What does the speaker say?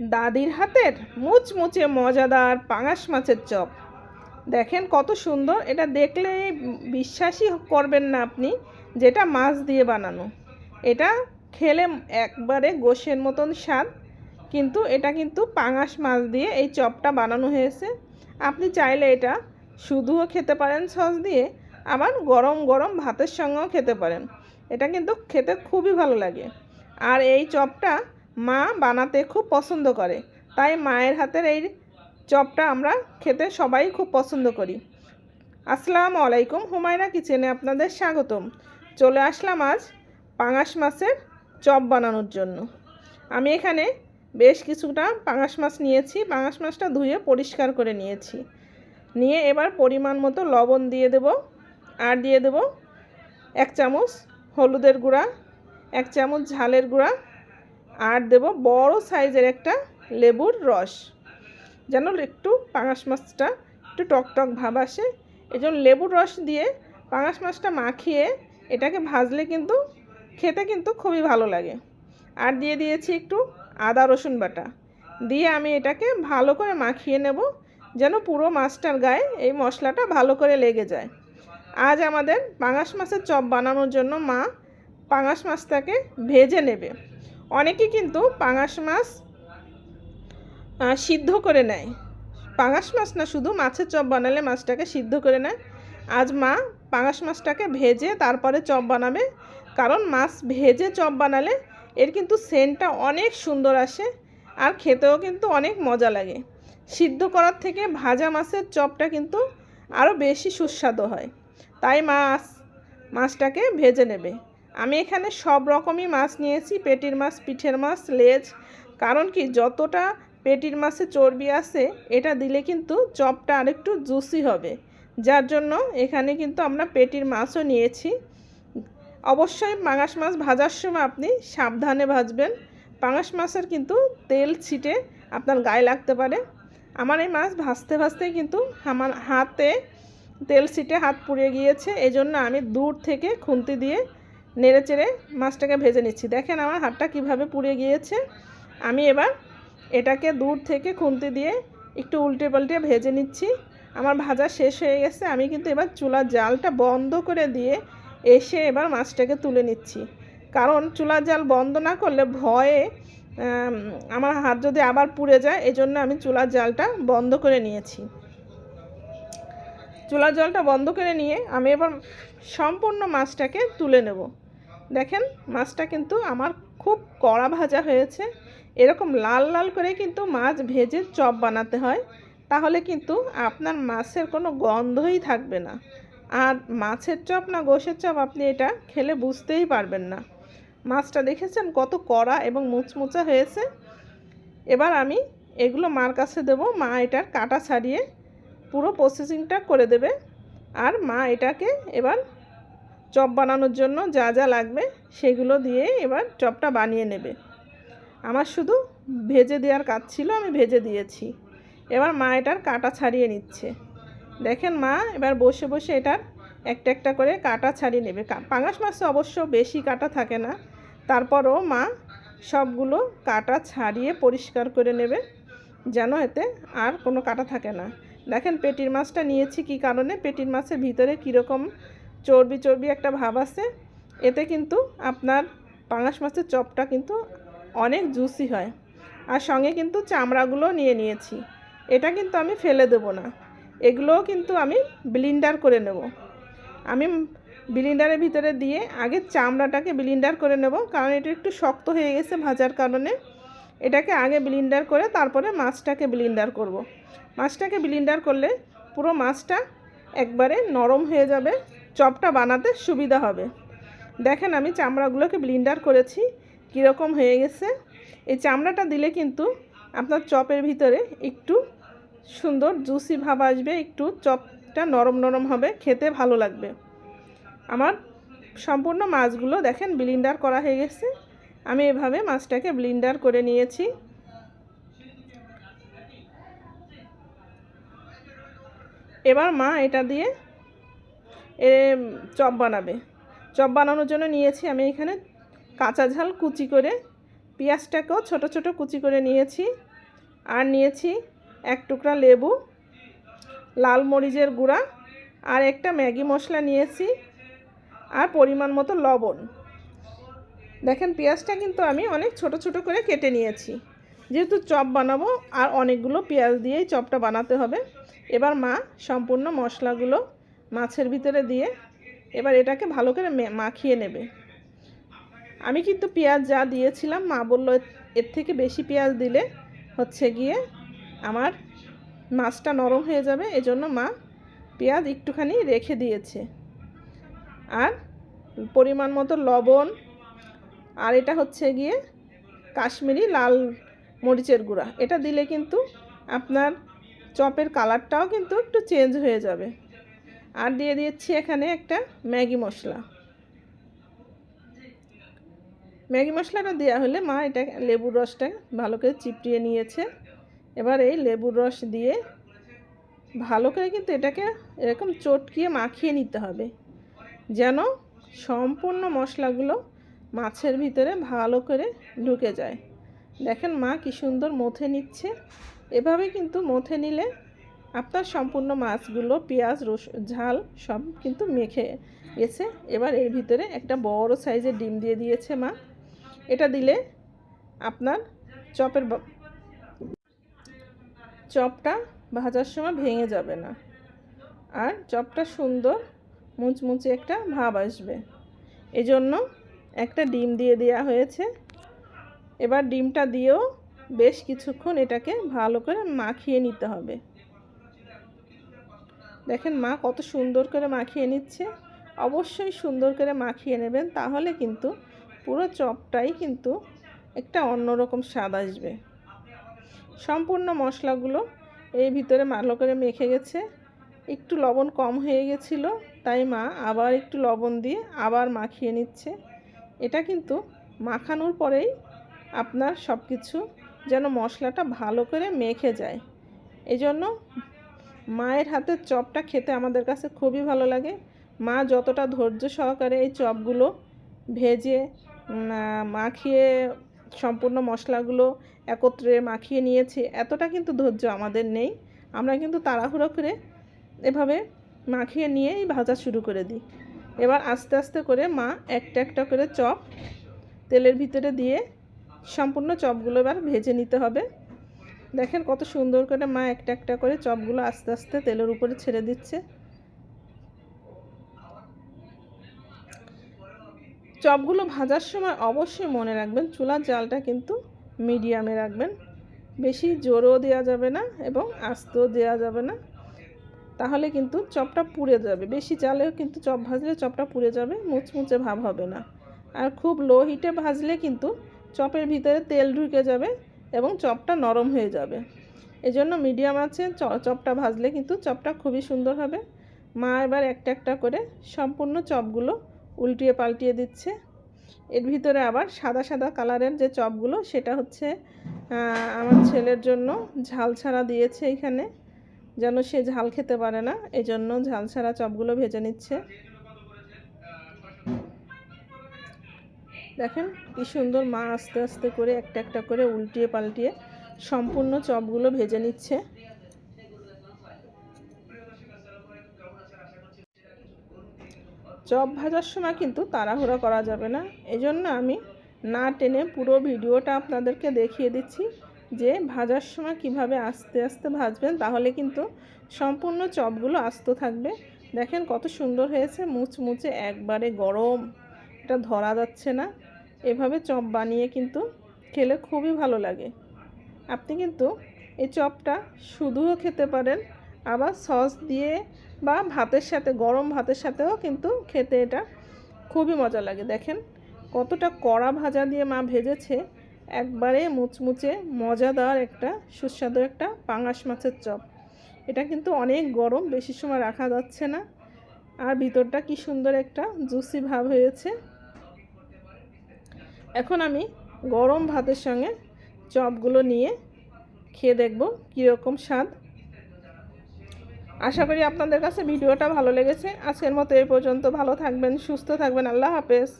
দাদির হাতের মুচমুচে মজাদার পাঙাশ মাছের চপ। দেখেন কত সুন্দর, এটা দেখলে বিশ্বাসই করবেন না আপনি যেটা মাছ দিয়ে বানানো। এটা খেলে একবারে গোশের মতন স্বাদ, কিন্তু এটা কিন্তু পাঙাশ মাছ দিয়ে এই চপটা বানানো হয়েছে। আপনি চাইলে এটা শুধুও খেতে পারেন সস দিয়ে, আবার গরম গরম ভাতের সঙ্গেও খেতে পারেন। এটা কিন্তু খেতে খুবই ভালো লাগে। আর এই চপটা মা বানাতে খুব পছন্দ করে। তাই মায়ের হাতের এই চপটা আমরা খেতে সবাই খুব পছন্দ করি। আসসালামু আলাইকুম, হুমায়রা কিচেনে আপনাদের স্বাগতম। চলে আসলাম আজ পাঙাশ মাছের চপ বানানোর জন্য। আমি এখানে বেশ কিছুটা পাঙাশ মাছ নিয়েছি। পাঙাশ মাছটা ধুয়ে পরিষ্কার করে নিয়েছি। নিয়ে এবার পরিমাণ মতো লবণ দিয়ে দেব আর দিয়ে দেব এক চামচ হলুদের গুঁড়া, এক চামচ ঝালের গুঁড়া আর দেব বড় সাইজের একটা লেবুর রস। যেন একটু পাঙাশ মাছটা একটু টকটক ভাব আসে। এই জন্য লেবুর রস দিয়ে পাঙাশ মাছটা মাখিয়ে এটাকে ভাজলে কিন্তু খেতে কিন্তু খুবই ভালো লাগে। আর দিয়ে দিয়েছি একটু আদা রসুন বাটা। দিয়ে আমি এটাকে ভালো করে মাখিয়ে নেব যেন পুরো মাছটার গায়ে এই মশলাটা ভালো করে লেগে যায়। আজ আমাদের পাঙাশ মাছের চপ বানানোর জন্য মা পাঙাশ মাছটাকে ভেজে নেবে। অনেকে কিন্তু পাঙাশ মাছ সিদ্ধ করে নেয়। পাঙাশ মাছ না, শুধু মাছের চপ বানালে মাছটাকে সিদ্ধ করে নেয়। আজ মা পাঙাশ মাছটাকে ভেজে তারপরে চপ বানাবে। কারণ মাছ ভেজে চপ বানালে এর কিন্তু সেন্টটা অনেক সুন্দর আসে আর খেতেও কিন্তু অনেক মজা লাগে। সিদ্ধ করার থেকে ভাজা মাছের চপটা কিন্তু আরও বেশি সুস্বাদু হয়। তাই মাছ মাছটাকে ভেজে নেবে। আমি এখানে সব রকমই মাছ নিয়েছি, পেটির মাছ, পিঠের মাছ, লেজ। কারণ কি, যতটা পেটির মাছে চর্বি আছে, এটা দিলে কিন্তু চপটা আরেকটু জুসি হবে। যার জন্য এখানে কিন্তু আমরা পেটির মাছও নিয়েছি। অবশ্যই পাঙাশ মাছ ভাজার সময় আপনি সাবধানে ভাজবেন। পাঙাশ মাছের কিন্তু তেল ছিটে আপনার গায়ে লাগতে পারে। আমার এই মাছ ভাজতে ভাজতেই কিন্তু আমার হাতে তেল ছিটে হাত পুড়ে গিয়েছে। এই জন্য আমি দূর থেকে খুন্তি দিয়ে নেড়ে চেড়ে মাছটাকে ভেজে নিচ্ছি। দেখেন আমার হাতটা কীভাবে পুড়ে গিয়েছে। আমি এবার এটাকে দূর থেকে খুন্তি দিয়ে একটু উল্টে পাল্টে ভেজে নিচ্ছি। আমার ভাজা শেষ হয়ে গেছে। আমি কিন্তু এবার চুলার জালটা বন্ধ করে দিয়ে এসে এবার মাছটাকে তুলে নিচ্ছি। কারণ চুলার জাল বন্ধ না করলে ভয়ে আমার হাত যদি আবার পুড়ে যায় এই জন্য আমি চুলার জালটা বন্ধ করে নিয়েছি। চুলার জলটা বন্ধ করে নিয়ে আমি এবার সম্পূর্ণ মাছটাকে তুলে নেব। দেখেন, মাছটা কিন্তু আমার খুব কড়া ভাজা হয়েছে। এরকম লাল লাল করে কিন্তু মাছ ভেজে চপ বানাতে হয়। তাহলে কিন্তু আপনার মাছের কোনো গন্ধই থাকবে না। আর মাছের চপ না গোশের চপ আপনি এটা খেলে বুঝতেই পারবেন না। মাছটা দেখেছেন কত কড়া এবং মুচমুচা হয়েছে? এবার আমি এগুলো মার কাছে দেবো। মা এটার কাটা ছাড়িয়ে পুরো প্রসেসিংটা করে দেবে। আর মা এটাকে এবার চপ বানানোর জন্য যা যা লাগবে সেগুলো দিয়ে এবার চপটা বানিয়ে নেবে। আমার শুধু ভেজে দেওয়ার কাজ ছিল, আমি ভেজে দিয়েছি। এবার মা এটার কাটা ছাড়িয়ে নিচ্ছে। দেখেন মা, এবার বসে বসে এটার একটা একটা করে কাটা ছাড়িয়ে নেবে। পাঙাশ মাছে অবশ্য বেশি কাটা থাকে না। তারপরও মা সবগুলো কাটা ছাড়িয়ে পরিষ্কার করে নেবে, যেন এতে আর কোনো কাটা থাকে না। দেখেন পেটির মাছটা নিয়েছি কি কারণে, পেটির মাছের ভিতরে কীরকম চর্বি চর্বি একটা ভাব আছে। এতে কিন্তু আপনার পাঙাশ মাছের চপটা কিন্তু অনেক জুসি হয়। আর সঙ্গে কিন্তু চামড়াগুলো নিয়ে নিয়েছি। এটা কিন্তু আমি ফেলে দেবো না। এগুলোও কিন্তু আমি ব্লিন্ডার করে নেব। আমি ব্লিন্ডারের ভিতরে দিয়ে আগে চামড়াটাকে ব্লিন্ডার করে নেব। কারণ এটা একটু শক্ত হয়ে গেছে ভাজার কারণে। এটাকে আগে ব্লিন্ডার করে তারপরে মাছটাকে ব্লিন্ডার করব। মাছটাকে ব্লিন্ডার করলে পুরো মাছটা একবারে নরম হয়ে যাবে। চপটা বানাতে সুবিধা হবে। দেখেন আমি চামড়াগুলোকে ব্লিন্ডার করেছি, কীরকম হয়ে গেছে। এই চামড়াটা দিলে কিন্তু আপনার চপের ভিতরে একটু সুন্দর জুসি ভাব আসবে, একটু চপটা নরম নরম হবে, খেতে ভালো লাগবে। আমার সম্পূর্ণ মাছগুলো দেখেন ব্লিন্ডার করা হয়ে গেছে। আমি এভাবে মাছটাকে ব্লিন্ডার করে নিয়েছি। এবার মা এটা দিয়ে এ, চপ বানাবে। চপ বানানোর জন্য নিয়েছি আমি এখানে কাঁচা ঝাল কুচি করে। পেঁয়াজটাকেও ছোট ছোট কুচি করে নিয়েছি। আর নিয়েছি এক টুকরা লেবু, লাল মরিচের গুঁড়া আর একটা ম্যাগি মশলা নিয়েছি আর পরিমাণ মতো লবণ। দেখেন পেঁয়াজটা কিন্তু আমি অনেক ছোট ছোট করে কেটে নিয়েছি। যেহেতু চপ বানাবো আর অনেকগুলো পেঁয়াজ দিয়েই চপটা বানাতে হবে। এবার মা সম্পূর্ণ মশলাগুলো মাছের ভিতরে দিয়ে এবার এটাকে ভালো করে মাখিয়ে নেবে। আমি কিন্তু পেঁয়াজ যা দিয়েছিলাম, মা বলল এর- থেকে বেশি পেঁয়াজ দিলে হচ্ছে গিয়ে আমার মাছটা নরম হয়ে যাবে, এজন্য মা পেঁয়াজ একটুখানি রেখে দিয়েছে। আর পরিমাণ মতো লবণ, আর এটা হচ্ছে গিয়ে কাশ্মীরি লাল মরিচের গুঁড়া। এটা দিলে কিন্তু আপনার চপের কালারটাও কিন্তু একটু চেঞ্জ হয়ে যাবে। আর দিয়ে দিচ্ছি এখানে একটা ম্যাগি মশলা। ম্যাগি মশলাটা দেওয়া হলে মা এটা লেবুর রসটা ভালো করে চিপড়িয়ে নিয়েছে। এবার এই লেবুর রস দিয়ে ভালো করে কিন্তু এটাকে এরকম চটকিয়ে মাখিয়ে নিতে হবে। যেন সম্পূর্ণ মশলাগুলো মাছের ভিতরে ভালো করে ঢুকে যায়। দেখেন মা কি সুন্দর মথে নিচ্ছে। এভাবে কিন্তু মথে নিলে আপনার সম্পূর্ণ মাছগুলো পেঁয়াজ রস ঝাল সব কিন্তু মেখে গেছে। এবার এর ভিতরে একটা বড় সাইজের ডিম দিয়ে দিয়েছে মা। এটা দিলে আপনার চপের চপটা ভাজার সময় ভেঙে যাবে না। আর চপটা সুন্দর মুচমুচে একটা ভাব আসবে। এজন্য একটা ডিম দিয়ে দেওয়া হয়েছে। এবার ডিমটা দিয়েও বেশ কিছুক্ষণ এটাকে ভালো করে মাখিয়ে নিতে হবে। দেখেন মা কত সুন্দর করে মাখিয়ে নিচ্ছে। অবশ্যই সুন্দর করে মাখিয়ে নেবেন, তাহলে কিন্তু পুরো চপটাই কিন্তু একটা অন্যরকম স্বাদ আসবে। সম্পূর্ণ মশলাগুলো এই ভিতরে ভালো করে মেখে গেছে। একটু লবণ কম হয়ে গেছিল, তাই মা আবার একটু লবণ দিয়ে আবার মাখিয়ে নিচ্ছে। এটা কিন্তু মাখানোর পরেই আপনার সব কিছু যেন মশলাটা ভালো করে মেখে যায়। এই জন্য মায়ের হাতের চপটা খেতে আমাদের কাছে খুবই ভালো লাগে। মা যতটা ধৈর্য সহকারে এই চপগুলো ভেজে মাখিয়ে, সম্পূর্ণ মশলাগুলো একত্রে মাখিয়ে নিয়েছে, এতটা কিন্তু ধৈর্য আমাদের নেই। আমরা কিন্তু তাড়াহুড়ো করে এভাবে মাখিয়ে নিয়েই ভাজা শুরু করে দিই। এবার আস্তে আস্তে করে মা একটা একটা করে চপ তেলের ভিতরে দিয়ে সম্পূর্ণ চপগুলো এবার ভেজে নিতে হবে। দেখেন কত সুন্দর করে মা একটা একটা করে চপগুলো আস্তে আস্তে তেলের উপরে ছেড়ে দিচ্ছে। চপগুলো ভাজার সময় অবশ্যই মনে রাখবেন, চুলার জালটা কিন্তু মিডিয়ামে রাখবেন। বেশি জোরও দেওয়া যাবে না এবং আস্তেও দেওয়া যাবে না। তাহলে কিন্তু চপটা পুড়ে যাবে। বেশি জালেও কিন্তু চপ ভাজলে চপটা পুড়ে যাবে, মুচমুচে ভাব হবে না। আর খুব লো হিটে ভাজলে কিন্তু চপের ভিতরে তেল ঢুকে যাবে। এবং চপটা নরম হয়ে যাবে। এজন্য মিডিয়াম আছে চপটা ভাজলে কিন্তু চপটা খুবই সুন্দর হবে। মা এবার একটা একটা করে সম্পূর্ণ চপগুলো উল্টিয়ে পাল্টিয়ে দিচ্ছে। এর ভিতরে আবার সাদা সাদা কালারের যে চপগুলো, সেটা হচ্ছে আমার ছেলের জন্য ঝাল ছাড়া দিয়েছে এখানে। যেন সে ঝাল খেতে পারে না, এজন্য ঝাল ছাড়া চপগুলো ভেজে নিচ্ছে। দেখেন কি সুন্দর মা আস্তে আস্তে করে একটা একটা করে উল্টিয়ে পাল্টিয়ে সম্পূর্ণ চপগুলো ভেজে নিচ্ছে। চপ ভাজার সময় কিন্তু তাড়াহুড়া করা যাবে না। এজন্য আমি না টেনে পুরো ভিডিওটা আপনাদেরকে দেখিয়ে দিচ্ছি যে ভাজার সময় কীভাবে আস্তে আস্তে ভাজবেন, তাহলে কিন্তু সম্পূর্ণ চপগুলো আস্ত থাকবে। দেখেন কত সুন্দর হয়েছে, মুচমুচে, একবারে গরম। এটা ধরা যাচ্ছে না। এভাবে চপ বানিয়ে কিন্তু খেলে খুবই ভালো লাগে। আপনি কিন্তু এই চপটা শুধুও খেতে পারেন, আবার সস দিয়ে বা ভাতের সাথে, গরম ভাতের সাথেও কিন্তু খেতে এটা খুবই মজা লাগে। দেখেন কতটা কড়া ভাজা দিয়ে মা ভেজেছে। একবারে মুচমুচে মজাদার একটা সুস্বাদু একটা পাঙাশ মাছের চপ। এটা কিন্তু অনেক গরম, বেশি সময় রাখা যাচ্ছে না। আর ভিতরটা কি সুন্দর একটা জুসি ভাব হয়েছে। এখন আমি গরম ভাতের সঙ্গে চপগুলো নিয়ে খেয়ে দেখব কীরকম স্বাদ। আশা করি আপনাদের কাছে ভিডিওটা ভালো লেগেছে। আজকের মতো এই পর্যন্ত। ভালো থাকবেন, সুস্থ থাকবেন। আল্লাহ হাফেজ।